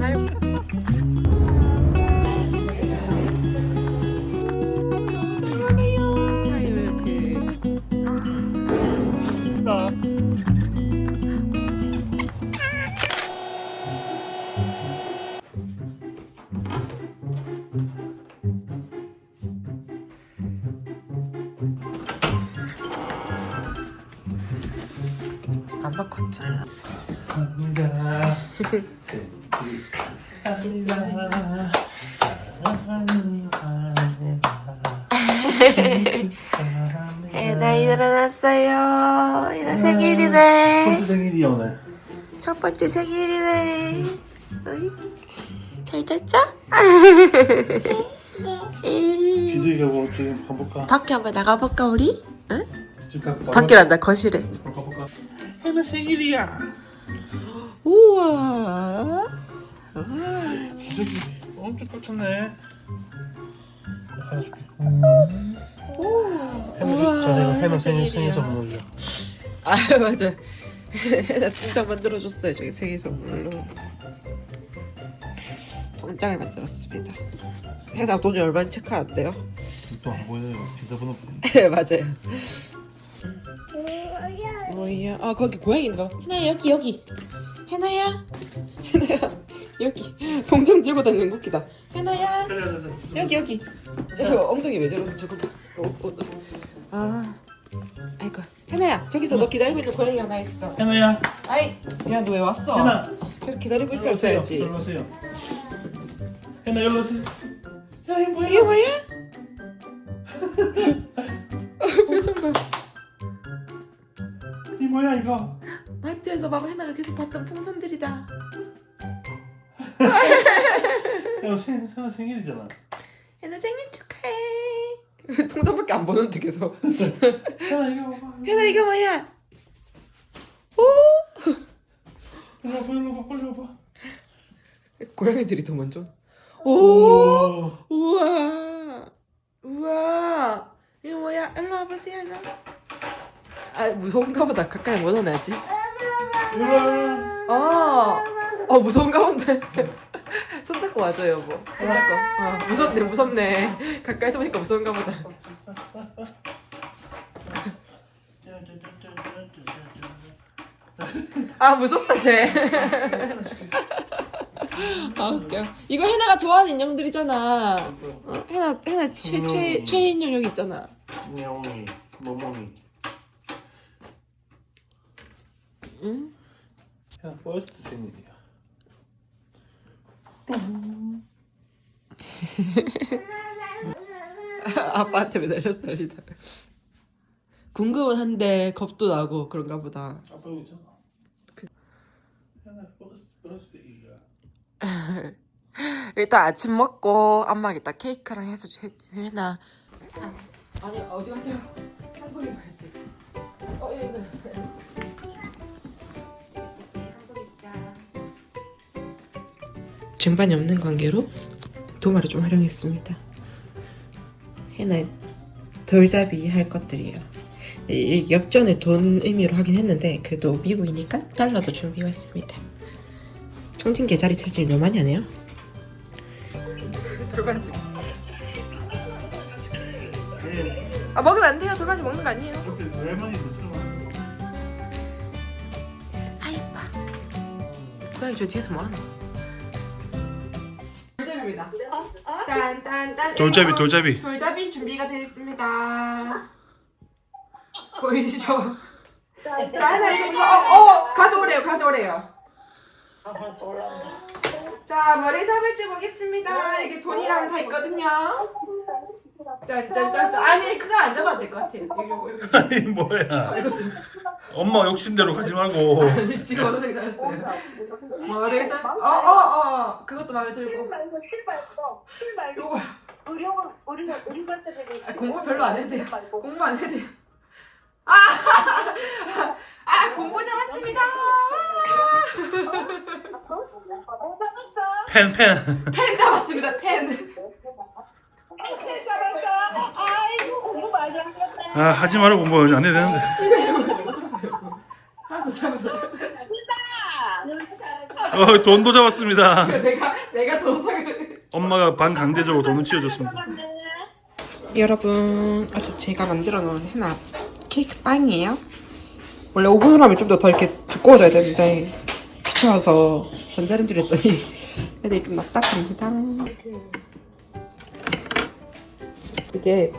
닮고. 첫 번째 생일이네. 어이? 잘 잤죠? 이. 기저귀가 뭐 지금 가볼까? 밖에 한번 나가볼까 우리? 응? 가볼까? 밖에란다 거실에. 가볼까? 해나 생일이야. 우와. 기저귀 엄청 꽉 찼네. 하나 줄게. 해나 전에가 해나 생일 생일 선물이야. 아 맞아. 나 통장 만들어줬어요 저기 생일 선물로. 통장을 만들었습니다. 해나 돈이 얼마나 체크한대요? 또안 보여요. 계좌번호. 네 맞아요. 뭐야? 아 거기 고양이 있는 거. 해나 여기 여기. 해나야. 해나야 여기. 동전 들고 다니는 거 웃기다. 해나야 여기 여기. 저 엉덩이 왜 저러는 저거 봐. 어, 어, 어. 아. 아이고 해나야 저기서 너 기다리고 있는 고양이 하나 있어. 해나야. 아이 야 너 왜 왔어? 해나. 계속 기다리고. 있었어야지. 일로 오세요. 해나 일로 오세요. 야 이거 뭐야? 이게 뭐야? 표정 봐. 이 뭐야 이거? 마트에서 막 해나가 계속 봤던 풍선들이다. 야 생, 생일 생일이잖아. 해나 생일 축하해. 통장밖에 안 보는데 계속. 해나 이거 봐봐. 해나 이거 뭐야? 오. 일로 와봐 일로 와봐 빨리 와봐. 고양이들이 더 먼저. 오. 오. 우와. 우와. 이거 뭐야? 일로 와보세요, 해나. 아 무서운가 보다. 가까이 못 오나지? 우와. 아. 어 무서운가 본데. 손 잡고 와줘 여보. 손 잡고. 아, 무섭네 무섭네. 가까이서 보니까 무서운가 보다. 아 무섭다 쟤. 아 웃겨. 이거 해나가 좋아하는 인형들이잖아. 어, 해나 해나 최, 최 최애 인형 여기 있잖아. 냐옹이, 모몽이. 응? 야, 퍼스트 생일이야. 아빠한테 매달려서 난리다. 궁금은 한데 겁도 나고 그런가 보다. 아빠. 일단 아침 먹고 엄마가 이따 케이크랑 해서 해, 해나. 아니 어디 가세요? 한국에 가야지. 어 예. 네. 쟁반이 없는 관계로 도마를 좀 활용했습니다. 해나 돌잡이 할 것들이에요. 엽전을 돈 의미로 하긴 했는데 그래도 미국이니까 달러도 준비했습니다. 청진 계자리 체질 너무 많이 하네요. 돌반지. 네, 아 먹으면 안 돼요. 돌반지 먹는 거 아니에요. 많이 들어? 아 이뻐. 고양이 저 뒤에서 뭐 하나? 돌잡이입니다. 딴딴딴. 돌잡이, 돌잡이. 돌잡이 준비가 되어 있습니다. 보이시죠? 자, 이거 어, 어 가져오래요. 가져오래요. 자 머리 잡을지 보겠습니다. 이게 돈이랑 다 있거든요. 짠짠짠. 아니 그거 안 잡아도 될 것. 이거 이거. 아니 뭐야? 엄마 욕심대로 가지 말고. 지금 어느 생각 했어요? 머리 잡. 어어 어. 그것도 마음에 실 들고. 말고 실 말고 실 말고 요거 의료원 우리가 우리한테 되게 아, 공부 별로 안 해도 돼요. 실 말고 공부 안 해도 돼요. 아, 아 공부 잡았습니다. 못 잡았어 펜, 펜. 펜 잡았습니다. 펜. 못 잡았어 아이고 공부 많이 안 했네 아 하지 말고 뭐 안 해도 되는데. 잡으러. 어, 돈도 잡았습니다. 내가 내가 줬어. 엄마가 반 강제적으로 돈을 치워줬습니다. 여러분, 어제 제가 만들어 놓은 해나 케이크 빵이에요. 원래 오븐으로 하면 좀 더 더 이렇게 두꺼워져야 되는데 귀찮아서 전자레인지를 했더니 애들이 좀 납작합니다. 이게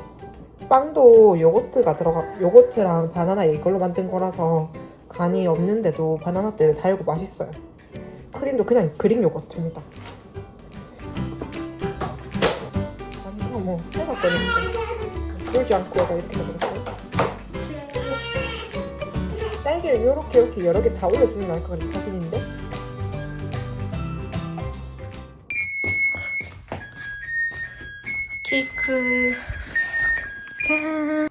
빵도 요거트가 들어가 요거트랑 바나나 이걸로 만든 거라서 간이 없는데도 바나나 때를 달고 맛있어요. 크림도 그냥 그릭 요거트입니다. 아니요 뭐 해가 때니까 쫄지 않고 얘가 이렇게 만들었어요. 딸기를 이렇게 이렇게 여러 개다 나을 것 같은 사진인데 케이크 짠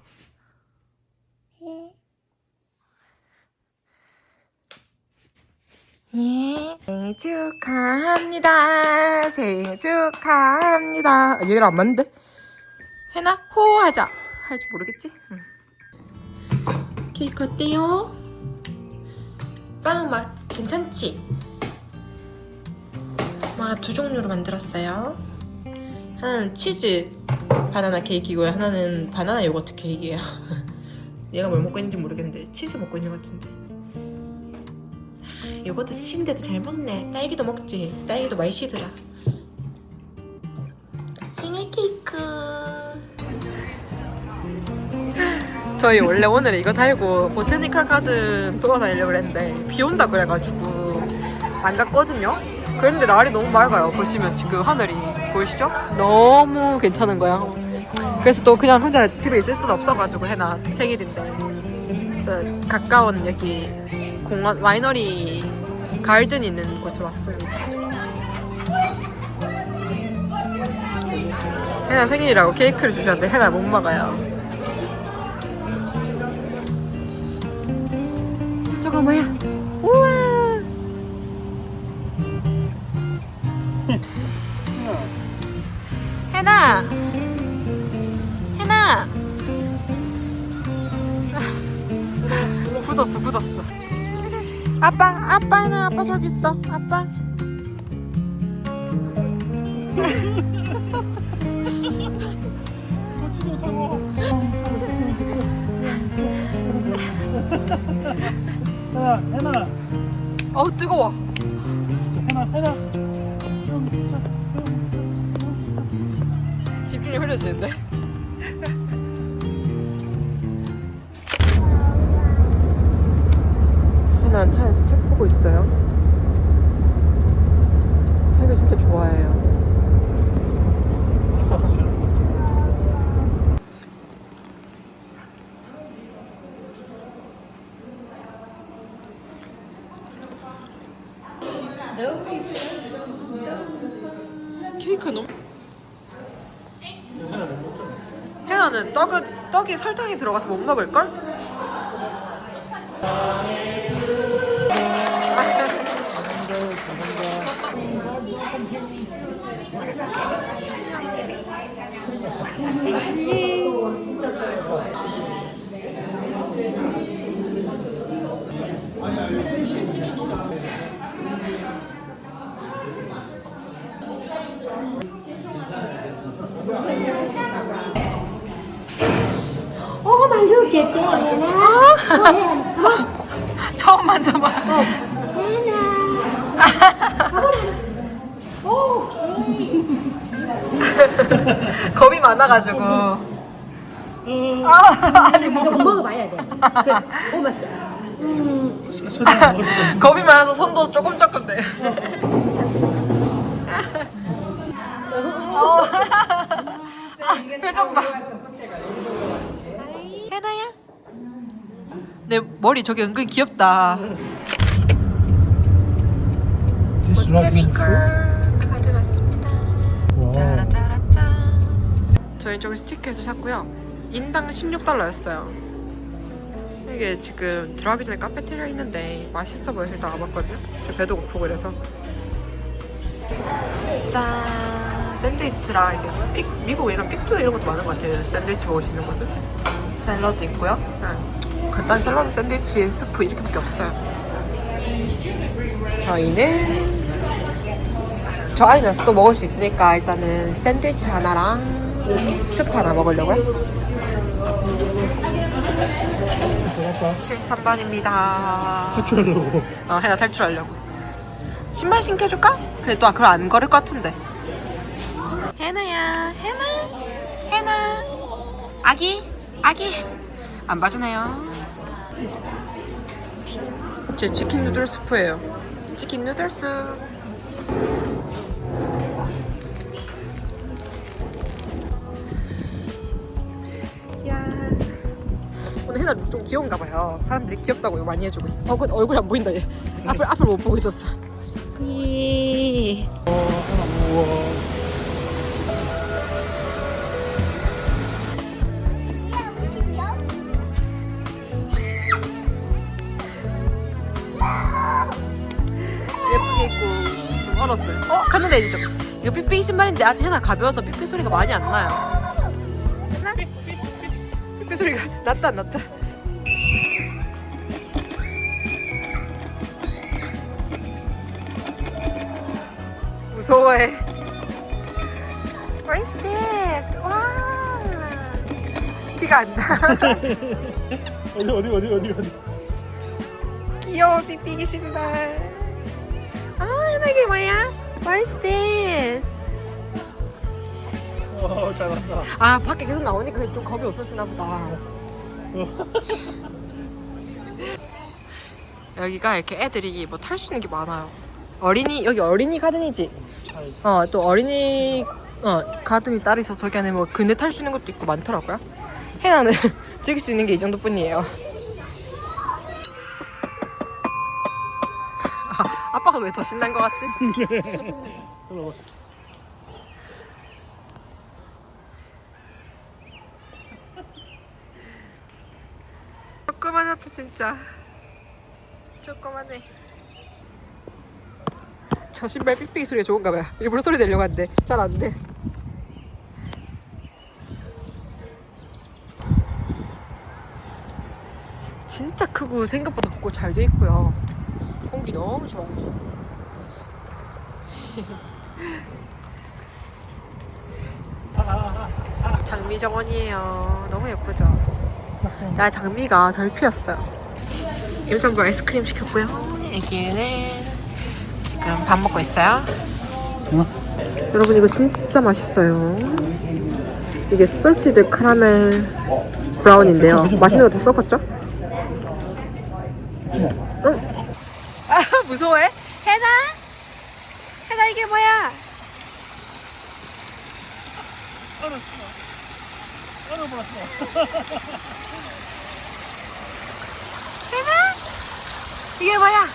예. 생일 축하합니다. 생일 축하합니다. 아, 얘들 안 맞는데? 해나 호하자. 할지 모르겠지? 응. 케이크 어때요? 빵 맛 괜찮지? 와, 두 종류로 만들었어요. 하나는 치즈 바나나 케이크이고요. 하나는 바나나 요거트 케이크예요. 얘가 뭘 먹고 있는지 모르겠는데 치즈 먹고 있는 것 같은데. 요거트 신데도 잘 먹네. 딸기도 먹지. 딸기도 시더라. 생일 케이크. 저희 원래 오늘 이거 달고 보테니컬 가든 돌아다니려고 했는데 비 온다 그래가지고 안 갔거든요. 그런데 날이 너무 맑아요. 보시면 지금 하늘이 보이시죠? 너무 괜찮은 거야. 그래서 또 그냥 혼자 집에 있을 수는 없어가지고 해나 생일인데 그래서 가까운 여기 공원 와이너리 가든 있는 곳으로 왔습니다. 해나 생일이라고 케이크를 주셨는데 해나 못 먹어요. 저거 뭐야? 해나. 해나. 굳었어, 굳었어. 아빠, 아빠는 아빠 저기 있어. 아빠. 해나, 해나, 어우 뜨거워. 해나, 해나. 집중이 흐려지는데. 들어가서 못 먹을 걸? 겁이 많아가지고. 아, 아직 못 조금 먹어봐야 돼. 그래, 오면서. 음, 먹었어. 겁이 많아서 손도 조금 조금 돼. 어. 아, 표정 봐. 해나야? 내 머리 저게 은근 귀엽다. 케미컬 가져갔습니다. 와. 짜라짜라짠. 저희 저기 스티커에서 샀고요. 인당 16달러였어요. 이게 지금 들어가기 전에 카페테리아 있는데 맛있어 보여서 일단 와봤거든요. 저 배도 고프고 이래서. 짠! 샌드위치랑 이게 픽, 미국 이런 픽투 이런 것도 많은 것 같아요. 샌드위치 먹을 수 있는 곳은. 샐러드 있고요. 네. 간단히 샐러드 샌드위치 스프 이렇게밖에 없어요. 저희는 저 안에 나서 또 먹을 수 있으니까 일단은 샌드위치 하나랑 스프 하나 먹으려고요. 73번입니다. 탈출하려고. 어, 해나 탈출하려고. 신발 신겨줄까? 근데 또 그걸 안 걸을 것 같은데. 해나야, 해나, 해나. 아기, 아기. 안 봐주네요. 제 치킨 누들 스프예요. 치킨 누들 스. 해나 룩좀 귀여운가 봐요. 사람들이 귀엽다고 많이 해주고 있어. 어, 그 얼굴이 안 보인다 얘. 앞을 앞을 못 보고 있었어. 이. 예쁘게 입고 지금 얼었어요. 어 갔는데 이제 좀. 이거 삐삐 신발인데 아직 해나 가벼워서 삐삐 소리가 많이 안 나요. 해나? 삐삐 소리가 났다 안 났다. 무서워해. What is this? 와. 티가 안 나. 어디 어디 어디 어디 어디. 귀여워 삐삐기 신발. 아, 이게 뭐야? What is this? 어 잘한다. 아, 밖에 계속 나오니까 좀 겁이 없었나 보다. 여기가 이렇게 애들이 뭐 탈 수 있는 게 많아요. 어린이 여기 어린이 가든이지. 어, 또 어린이 어 가든이 따로 있어서 여기 안에 뭐 그네 탈 수 있는 것도 있고 많더라고요. 해나는 즐길 수 있는 게 이 정도뿐이에요. 아, 아빠가 왜 더 신난 것 같지? 흘러봐. 조그만하다 진짜. 조그만해. 저 신발 삑삑이 소리가 좋은가 봐요. 일부러 소리 내려고 하는데 잘 안돼. 진짜 크고 생각보다 크고 잘 돼 있고요. 공기 너무 좋아요 장미 정원이에요. 너무 예쁘죠 나 장미가 덜 피었어요. 임장부 아이스크림 시켰고요. 애기는 지금 밥 먹고 있어요. 여러분 이거 진짜 맛있어요. 이게 솔티드 카라멜 브라운인데요. 맛있는 거 다 섞었죠? 응. 아 무서워해? 해나? 해나 이게 뭐야? 해나? 이게 뭐야?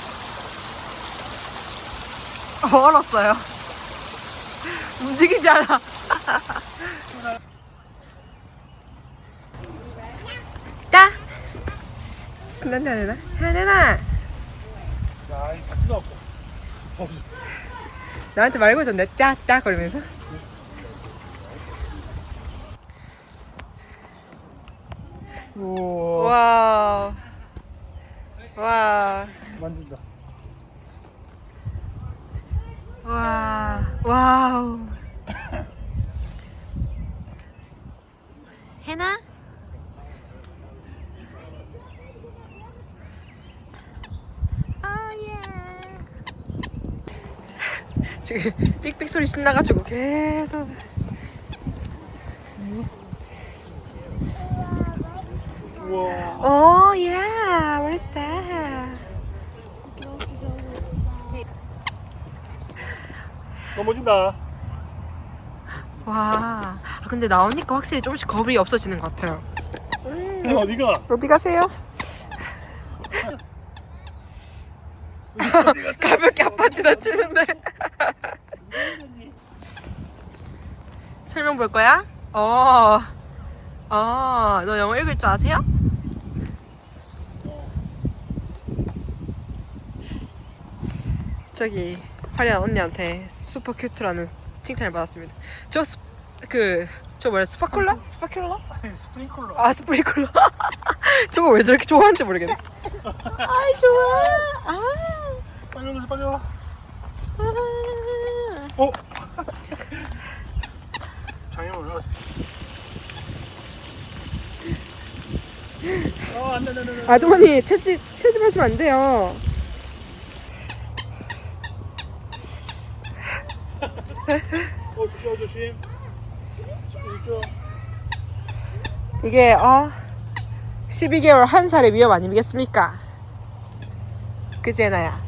어, 얼었어요. 움직이지 않아. 까? 신난다! 야, 이 바퀴도 없고. 나한테 말 걸던데, 짜짜 거리면서. 우와. 와. 와. 만진다. 와. 와우. 해나? 아 예. 지금 삑삑 소리 신나가지고 계속. 우와. Oh yeah, what is that? 넘어진다. 와. 아, 근데 나오니까 확실히 조금씩 겁이 없어지는 것 같아요. 야, 어디가? 어디 가세요? 가볍게 아파 지나치는데. 설명 볼 거야? 어. 어, 너 영어 읽을 줄 아세요? 저기 화려한 언니한테 슈퍼 큐트라는 칭찬을 받았습니다. 저그저 뭐야 스파클러? 스파클러? 스프링클러. 아 스프링클러 저거 왜 저렇게 좋아하는지 모르겠네 아이 좋아 아 빨리 열어주세요 빨리 열어 어? 장애물 열었어 어 안 돼 안 돼 안 돼 아주머니 채집 채집하시면 안 돼요. 조심 이게 어 12개월 한 살의 위험 아니겠습니까? 그지 애나야?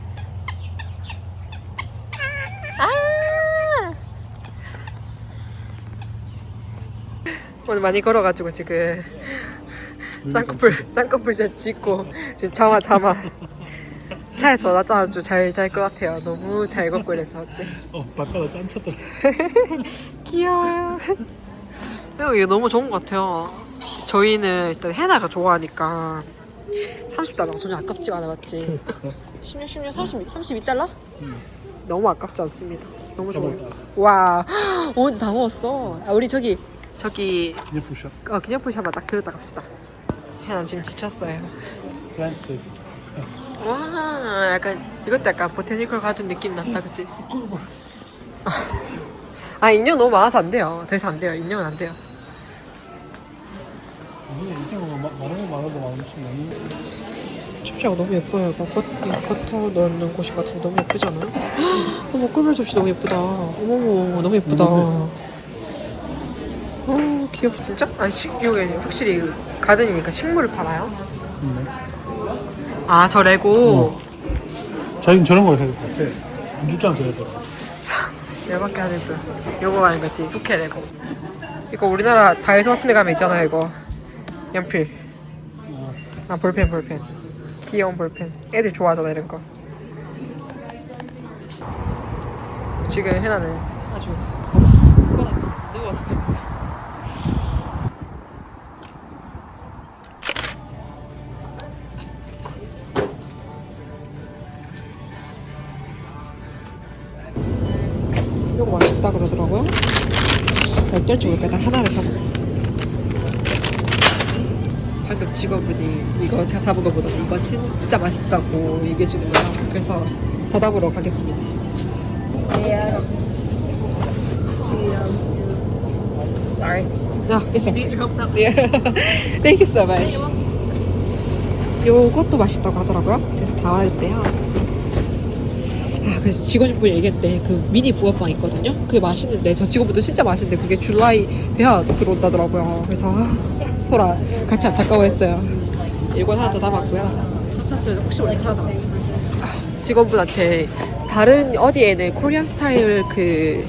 아! 오늘 많이 걸어가지고 지금 쌍꺼풀 쌍꺼풀 진짜 짙고 지금 잠아 잠아 차에서 낮잠 아주 잘잘 것 같아요. 너무 잘 걷고 이래서 어찌 어 바깥에 땀 쳤더라 귀여워요. 형 이게 너무 좋은 것 같아요. 저희는 일단 해나가 좋아하니까 30달러 전혀 아깝지가 않아 맞지? 16, 16, 30, 32달러? 너무 아깝지 않습니다. 너무 좋아요. 와, 오렌지 다 먹었어. 아, 우리 저기 저기 그냥 부셔 어, 기념품 샵만 딱 들었다 갑시다. 해나 지금 지쳤어요. 플랜트 와, 약간 이것도 약간 보테니컬 가든 느낌 난다, 그치? 아 인형 너무 많아서 안 돼요. 더 이상 안 돼요. 인형은 안 돼요. 이게 뭐 너무 예뻐요. 이거 버, 이 버터 넣는 곳인 것 같은데 너무 예쁘지 않아요? 어머 꿀벌 접시 너무 예쁘다. 어머머 너무 예쁘다. 어 귀엽 진짜? 아니 식 여기 확실히 가든이니까 식물을 팔아요? 있네 아 저 레고 자기는 저런 걸 해야 될것 같아 안주장 줘야 돼 열받게 하는 듯. 요거 아닌 거지 부케 레고. 이거 우리나라 다이소 같은 데 가면 있잖아요 이거. 연필. 아 볼펜 볼펜. 귀여운 볼펜. 애들 좋아하잖아 이런 거. 지금 해나는 아주 뻗었어. 누워서 갑 맛있다 그러더라고요. 어떨지 모르겠다. 하나를 사 먹었습니다. 방금 직원분이 이거 제가 다 먹어보더니 이거 진짜 맛있다고 얘기해 주는 거예요. 그래서 받아보러 가겠습니다. Sorry. Need your help Yeah. Thank you so much. 요것도 맛있다고 하더라고요. 그래서 다 왔대요. 아, 그래서 직원분이 얘기했대. 그 미니 붕어빵 있거든요. 그게 맛있는데 저 직원분도 진짜 맛있는데 그게 줄라이 돼야 들어온다더라고요. 그래서 아, 소라 같이 안타까워했어요. 이거 하나 더 담았고요. 파스타도 혹시 모르니까 하나 더. 아, 직원분한테 다른 어디에는 코리안 스타일 그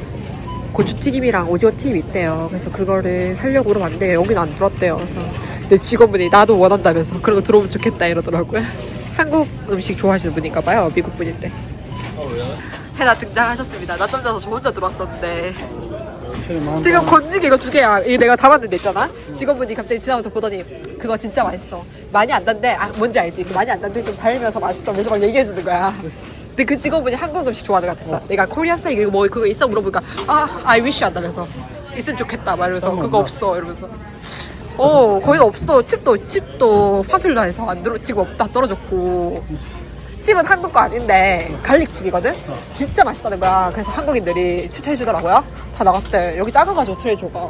고추튀김이랑 오징어 튀김 있대요. 그래서 그거를 살려고 물어봤는데 여기는 안 들어왔대요. 그래서 내 직원분이 나도 원한다면서 그런 거 들어오면 좋겠다 이러더라고요. 한국 음식 좋아하시는 분인가 봐요. 미국 분인데. 해나 등장하셨습니다. 낮잠 자서 저 혼자 들어왔었는데 지금 건지기 이거 두 개야. 이게 내가 담았는데 있잖아. 직원분이 갑자기 지나가서 보더니 그거 진짜 맛있어. 많이 안 단데 아 뭔지 알지? 그 많이 안 단데 좀 달면서 맛있어. 그래서 막 얘기해 주는 거야. 근데 그 직원분이 한국 음식 좋아하는 것 같았어. 내가 코리아 스타일 이거 뭐 그거 있어 물어보니까 아 I wish 한다면서 있으면 좋겠다 말하면서 그거 없어 이러면서 어 거의 없어. 칩도 칩도 파퓰러해서 안 들어 지금 없다 떨어졌고 칩은 한국 거 아닌데 갈릭 칩이거든. 진짜 맛있다는 거야. 그래서 한국인들이 추천해 주더라고요. 다 나갔대. 여기 작아가지고 트레이저가.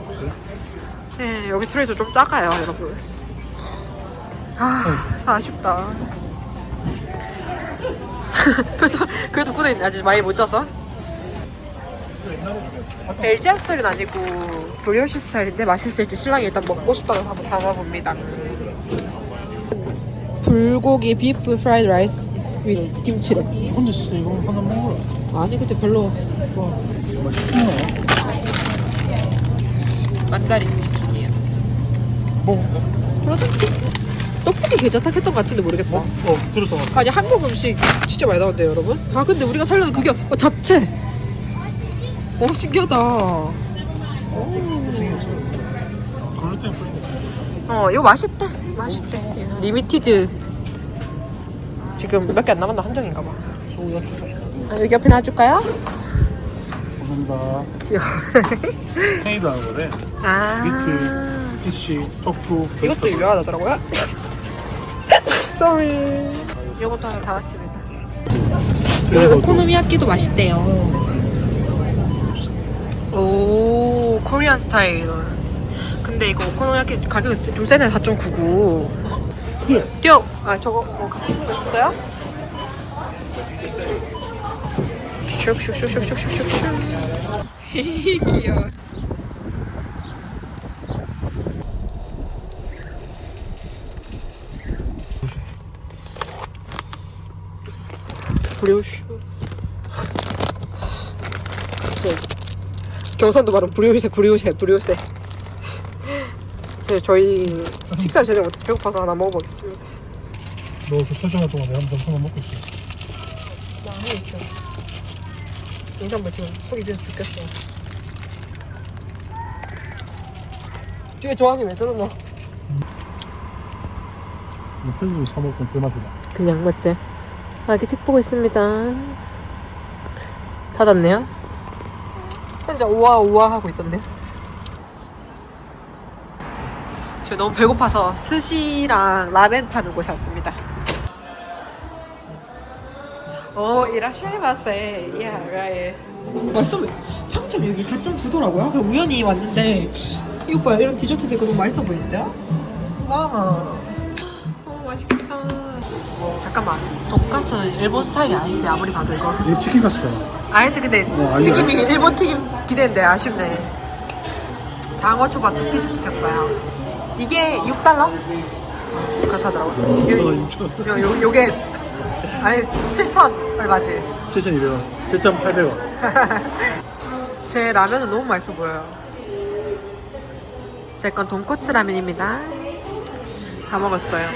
네 여기 트레이저 좀 작아요 여러분. 아사 아쉽다. 표정 그래도 굳어 있네 아직 많이 못 자서. LG 스타일은 아니고 브리오시 스타일인데 맛있을지 신랑이 일단 먹고 싶다고 한번 담아봅니다. 불고기 비프 프라이드 라이스 위 김치래. 혼자 진짜 이거 하나 먹어라 아니 근데 별로 맛있구나 만다린 치킨이에요. 먹어볼까? 그러든지 떡볶이 괜찮다 했던 것 같은데 모르겠다. 어 들었어 아니 한국 음식 진짜 많이 나온대요 여러분. 아 근데 우리가 살려는 그게 어, 잡채. 어 신기하다. 글루텐 프리 어 이거 맛있대. 맛있대. 리미티드 지금 몇 개 안 남았나 한정인가 봐. 아, 여기 옆에 놔줄까요? 감사합니다 귀여워. 페이드 하는 거래 아. 미트 피쉬 토fu 이것도 베지터블. 유명하더라고요. Sorry. 이것도 하나. 그래서 좀 오코노미야끼도 맛있대요. 오, 코리안 스타일. 근데 이거 오코노미야끼 가격이 좀 세네, 4.99. 예. 뛰어! 아, 저거 뭐 같이 보셨어요? 슉슉슉슉슉슉슉. 귀여워. 브리오슈. 제 경상도 발음 브리오세 브리오세 브리오세. 제 저희 식사를 제대로 못해서 배고파서 하나 먹어보겠습니다. 너그 설정할 동안 내가 한번 점심만 먹고 있어 나는 있죠. 인간물 지금 속이 뒤에서 죽겠어. 뒤에 저항이 왜 저러노? 뭐 편집을 사 먹던 그 맛이다 그냥 맞지? 아, 이렇게 책 보고 있습니다. 닫았네요. 혼자 우와 우와 하고 있던데. 저 너무 배고파서 스시랑 라멘 파는 곳이 왔습니다. 오, 이라샤이마세. 야, 라에. 맛있어. 평점 여기 4.9더라고요? 우연히 왔는데 이거 봐요. 이런 디저트 되고 너무 맛있어 보이는데? 와. 어, 맛있겠다. 어, 잠깐만. 돈가스 일본 스타일이 아닌데 아무리 봐도 이거. 이거 치킨 갔어 아이트 근데 어, 아니야. 튀김이 일본 튀김 기대인데 아쉽네. 장어초밥 두 피스 시켰어요. 이게 6달러? 그렇다더라고요. 요, 6천 요, 요, 요게 아니 7천 얼마지? 7,200원 7,800원 제 라면은 너무 맛있어 보여요. 제 건 돈코츠 라면입니다. 다 먹었어요.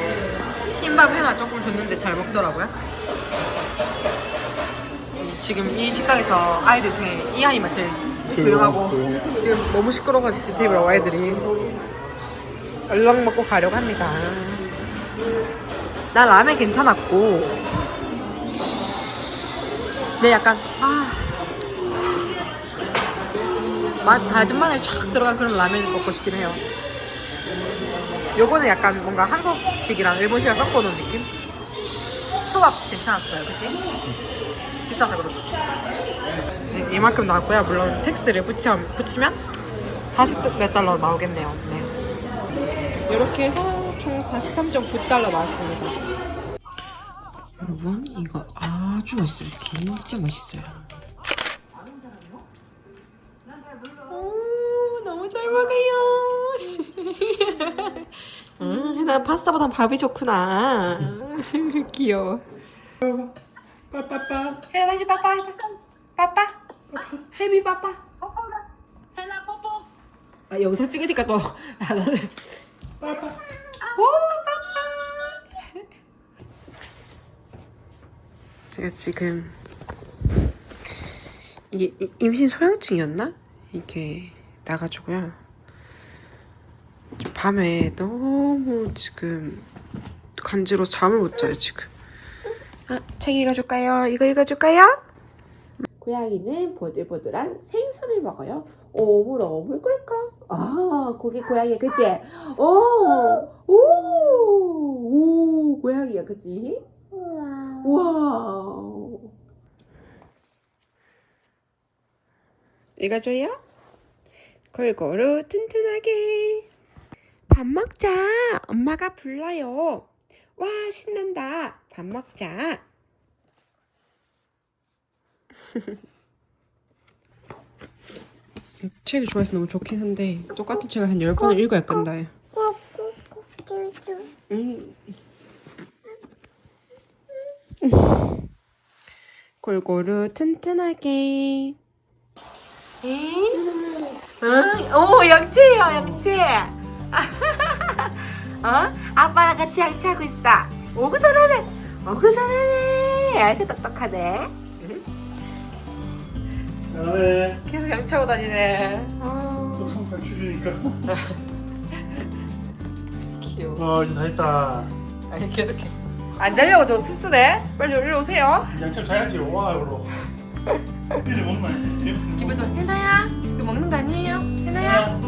흰밥 하나 조금 줬는데 잘 먹더라고요. 지금 이 식당에서 아이들 중에 이 아이만 제일 조용하고. 지금 너무 시끄러워가지고 테이블하고 아이들이 얼른 먹고 가려고 합니다. 난 라면 괜찮았고 근데 약간 아 맛 다진 마늘 촥 들어간 그런 라면 먹고 싶긴 해요. 요거는 약간 뭔가 한국식이랑 일본식이랑 섞어놓은 느낌? 초밥 괜찮았어요, 그치? 비싸서 그렇지. 네, 이만큼 나왔고요. 물론 텍스를 붙이면 40몇 달러 나오겠네요. 네. 이렇게 해서 총 43.9달러 나왔습니다. 여러분, 이거 아주 맛있어요. 진짜 맛있어요. 오, 너무 잘 먹어요. 음, 나 파스타보단 밥이 좋구나. 귀여워. 빠빠빠 해나 다시 빠빠 빠빠 해비 빠빠 해나 뽀뽀. 아 여기서 찍으니까 또 아, 나는 제가 지금 이게 이- 임신 소양증이었나 이게 나가지고요 밤에 너무 지금 간지러 잠을 못 자요 지금 아, 책 읽어줄까요? 이거 읽어줄까요? 고양이는 보들보들한 생선을 먹어요. 오물 오물 꿀꺽. 아, 그게 고양이야, 그치? 오, 오, 오, 고양이야, 그치? 우와. 읽어줘요. 골고루 튼튼하게. 밥 먹자. 엄마가 불러요. 와, 신난다. 밥 먹자. 책을 좋아해서 너무 좋긴 한데 똑같은 책을 한 열 번을 읽어야 끝나 요. 음. 골고루 튼튼하게. 응? 오 양치예요 양치. 어? 아빠랑 같이 양치하고 있어. 오구 전하네. 오구 전하네. 아이고 똑똑하네. 잘하네 계속 양치하고 다니네. 아, 또한 발주 주니까 귀여워. 어 이제 다 했다 아니 계속해. 안 자려고 저 수스네. 빨리 일로 오세요. 이제 양념 자야지 오마으로 이리 먹나 기분 좀 해나야. 이거 먹는 거 아니에요? 해나야.